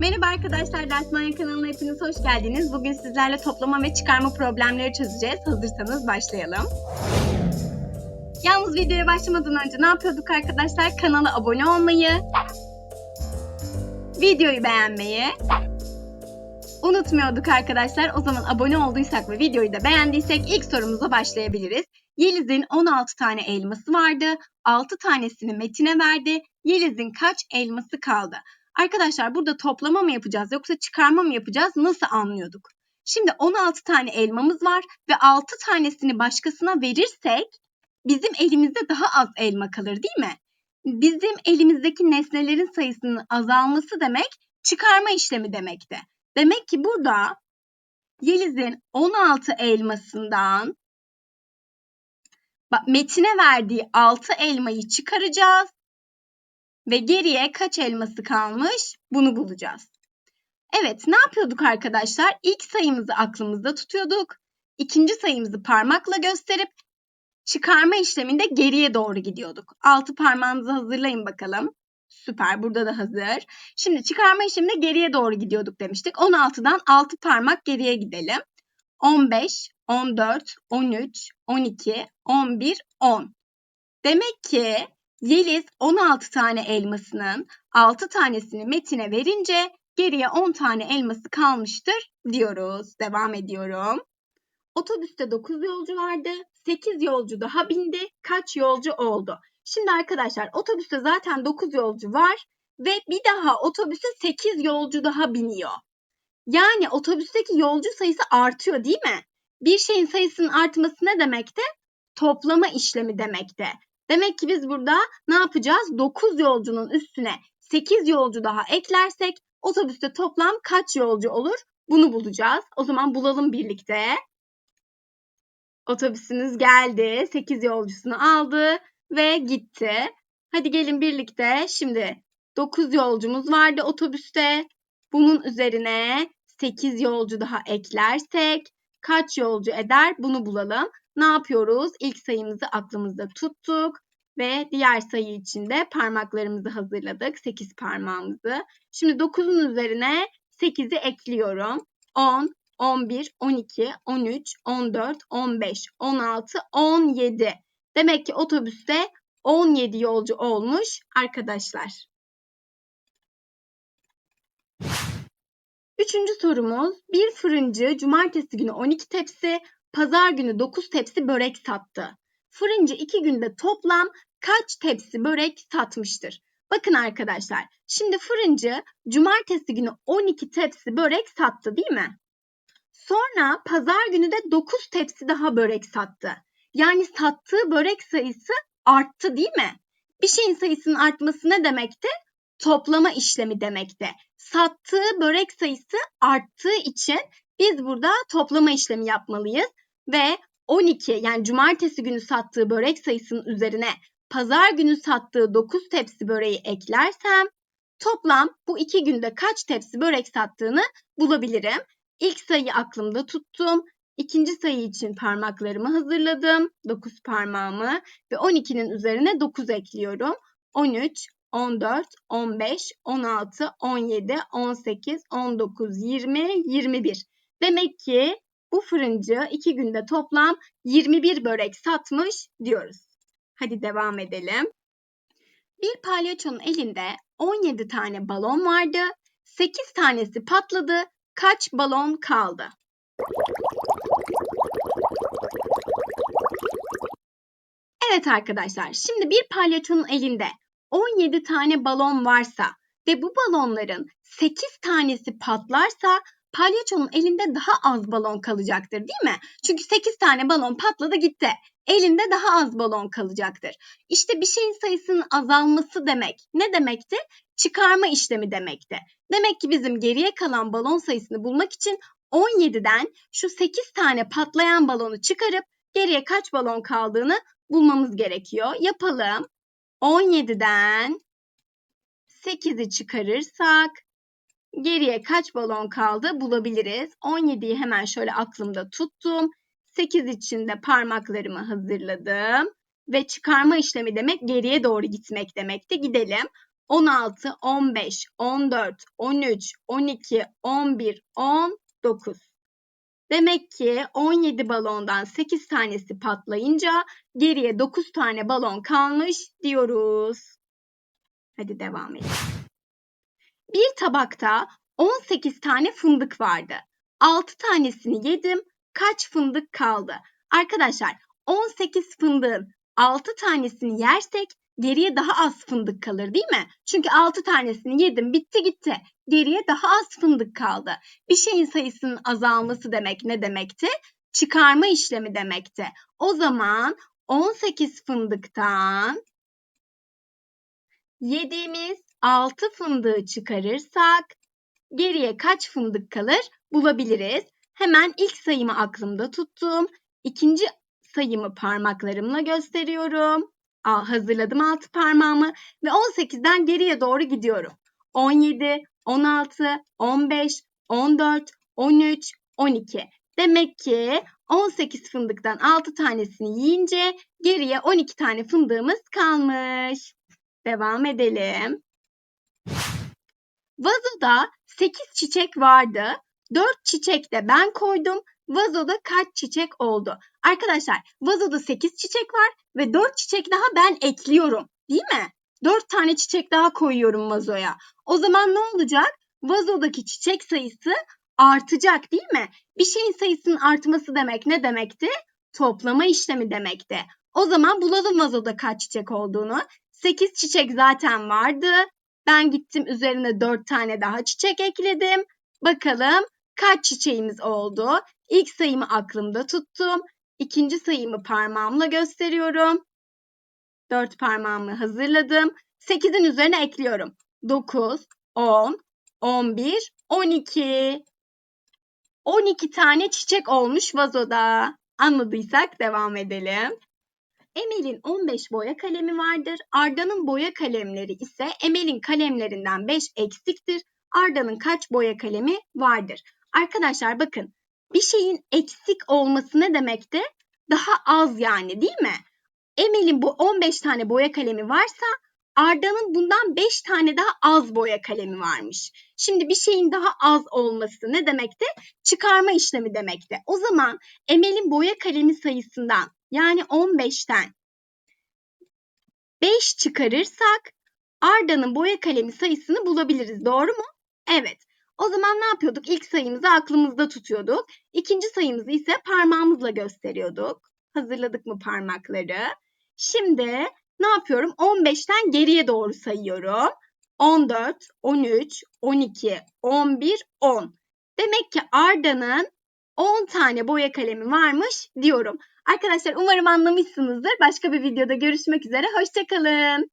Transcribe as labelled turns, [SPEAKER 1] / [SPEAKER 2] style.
[SPEAKER 1] Merhaba arkadaşlar, Ders Manya kanalına hepiniz hoş geldiniz. Bugün sizlerle toplama ve çıkarma problemleri çözeceğiz. Hazırsanız başlayalım. Yalnız videoya başlamadan önce ne yapıyorduk arkadaşlar? Kanala abone olmayı, videoyu beğenmeyi unutmuyorduk arkadaşlar. O zaman abone olduysak ve videoyu da beğendiysek ilk sorumuza başlayabiliriz. Yeliz'in 16 tane elması vardı. 6 tanesini Metin'e verdi. Yeliz'in kaç elması kaldı? Arkadaşlar burada toplama mı yapacağız yoksa çıkarma mı yapacağız? Nasıl anlıyorduk? Şimdi 16 tane elmamız var ve 6 tanesini başkasına verirsek bizim elimizde daha az elma kalır değil mi? Bizim elimizdeki nesnelerin sayısının azalması demek çıkarma işlemi demekti. Demek ki burada Yeliz'in 16 elmasından Metin'e verdiği 6 elmayı çıkaracağız ve geriye kaç elması kalmış bunu bulacağız. Evet ne yapıyorduk arkadaşlar? İlk sayımızı aklımızda tutuyorduk. İkinci sayımızı parmakla gösterip çıkarma işleminde geriye doğru gidiyorduk. Altı parmağınızı hazırlayın bakalım. Süper burada da hazır. Şimdi çıkarma işleminde geriye doğru gidiyorduk demiştik. 16'dan 6 parmak geriye gidelim. 15, 14, 13, 12, 11, 10. Demek ki Yeliz 16 tane elmasının 6 tanesini Metin'e verince geriye 10 tane elması kalmıştır diyoruz. Devam ediyorum. Otobüste 9 yolcu vardı. 8 yolcu daha bindi. Kaç yolcu oldu? Şimdi arkadaşlar otobüste zaten 9 yolcu var ve bir daha otobüse 8 yolcu daha biniyor. Yani otobüsteki yolcu sayısı artıyor değil mi? Bir şeyin sayısının artması ne demekte? Toplama işlemi demekte. Demek ki biz burada ne yapacağız? 9 yolcunun üstüne 8 yolcu daha eklersek otobüste toplam kaç yolcu olur? Bunu bulacağız. O zaman bulalım birlikte. Otobüsümüz geldi. 8 yolcusunu aldı ve gitti. Hadi gelin birlikte şimdi 9 yolcumuz vardı otobüste. Bunun üzerine 8 yolcu daha eklersek kaç yolcu eder bunu bulalım. Ne yapıyoruz? İlk sayımızı aklımızda tuttuk ve diğer sayı için de parmaklarımızı hazırladık. 8 parmağımızı. Şimdi 9'un üzerine 8'i ekliyorum. 10, 11, 12, 13, 14, 15, 16, 17. Demek ki otobüste 17 yolcu olmuş arkadaşlar. Üçüncü sorumuz. Bir fırıncı cumartesi günü 12 tepsi, pazar günü 9 tepsi börek sattı. Fırıncı 2 günde toplam kaç tepsi börek satmıştır? Bakın arkadaşlar. Şimdi fırıncı cumartesi günü 12 tepsi börek sattı değil mi? Sonra pazar günü de 9 tepsi daha börek sattı. Yani sattığı börek sayısı arttı değil mi? Bir şeyin sayısının artması ne demekti? Toplama işlemi demekti. Sattığı börek sayısı arttığı için biz burada toplama işlemi yapmalıyız ve 12 yani cumartesi günü sattığı börek sayısının üzerine pazar günü sattığı 9 tepsi böreği eklersem toplam bu iki günde kaç tepsi börek sattığını bulabilirim. İlk sayıyı aklımda tuttum. İkinci sayı için parmaklarımı hazırladım. 9 parmağımı ve 12'nin üzerine 9 ekliyorum. 13, 14, 15, 16, 17, 18, 19, 20, 21. Demek ki bu fırıncı iki günde toplam 21 börek satmış diyoruz. Hadi devam edelim. Bir palyaçonun elinde 17 tane balon vardı. 8 tanesi patladı. Kaç balon kaldı? Evet arkadaşlar, şimdi bir palyaçonun elinde 17 tane balon varsa ve bu balonların 8 tanesi patlarsa palyaçonun elinde daha az balon kalacaktır değil mi? Çünkü 8 tane balon patladı gitti. Elinde daha az balon kalacaktır. İşte bir şeyin sayısının azalması demek. Ne demekti? Çıkarma işlemi demekti. Demek ki bizim geriye kalan balon sayısını bulmak için 17'den şu 8 tane patlayan balonu çıkarıp geriye kaç balon kaldığını bulmamız gerekiyor. Yapalım. 17'den 8'i çıkarırsak geriye kaç balon kaldı bulabiliriz. 17'yi hemen şöyle aklımda tuttum. 8 için de parmaklarımı hazırladım. Ve çıkarma işlemi demek geriye doğru gitmek demekti. Gidelim. 16, 15, 14, 13, 12, 11, 19. Demek ki 17 balondan 8 tanesi patlayınca geriye 9 tane balon kalmış diyoruz. Hadi devam edelim. Bir tabakta 18 tane fındık vardı. 6 tanesini yedim. Kaç fındık kaldı? Arkadaşlar 18 fındığın 6 tanesini yersek geriye daha az fındık kalır değil mi? Çünkü 6 tanesini yedim bitti gitti. Geriye daha az fındık kaldı. Bir şeyin sayısının azalması demek ne demekti? Çıkarma işlemi demekti. O zaman 18 fındıktan yediğimiz 6 fındığı çıkarırsak geriye kaç fındık kalır bulabiliriz. Hemen ilk sayımı aklımda tuttum. İkinci sayımı parmaklarımla gösteriyorum. Aa, hazırladım altı parmağımı ve 18'den geriye doğru gidiyorum. 17, 16, 15, 14, 13, 12. Demek ki 18 fındıktan 6 tanesini yiyince geriye 12 tane fındığımız kalmış. Devam edelim. Vazoda 8 çiçek vardı. 4 çiçek de ben koydum. Vazoda kaç çiçek oldu? Arkadaşlar vazoda 8 çiçek var ve 4 çiçek daha ben ekliyorum. Değil mi? 4 tane çiçek daha koyuyorum vazoya. O zaman ne olacak? Vazodaki çiçek sayısı artacak değil mi? Bir şeyin sayısının artması demek ne demekti? Toplama işlemi demekti. O zaman bulalım vazoda kaç çiçek olduğunu. 8 çiçek zaten vardı. Ben gittim üzerine 4 tane daha çiçek ekledim. Bakalım kaç çiçeğimiz oldu? İlk sayımı aklımda tuttum. İkinci sayımı parmağımla gösteriyorum. 4 parmağımı hazırladım. 8'in üzerine ekliyorum. 9, 10, 11, 12. 12 tane çiçek olmuş vazoda. Anladıysak devam edelim. Emel'in 15 boya kalemi vardır. Arda'nın boya kalemleri ise Emel'in kalemlerinden 5 eksiktir. Arda'nın kaç boya kalemi vardır? Arkadaşlar bakın bir şeyin eksik olması ne demekti? Daha az yani değil mi? Emel'in bu 15 tane boya kalemi varsa Arda'nın bundan 5 tane daha az boya kalemi varmış. Şimdi bir şeyin daha az olması ne demekti? Çıkarma işlemi demekti. O zaman Emel'in boya kalemi sayısından yani 15'ten 5 çıkarırsak Arda'nın boya kalemi sayısını bulabiliriz. Doğru mu? Evet. O zaman ne yapıyorduk? İlk sayımızı aklımızda tutuyorduk. İkinci sayımızı ise parmağımızla gösteriyorduk. Hazırladık mı parmakları? Şimdi ne yapıyorum? 15'ten geriye doğru sayıyorum. 14, 13, 12, 11, 10. Demek ki Arda'nın 10 tane boya kalemi varmış diyorum. Arkadaşlar umarım anlamışsınızdır. Başka bir videoda görüşmek üzere. Hoşçakalın.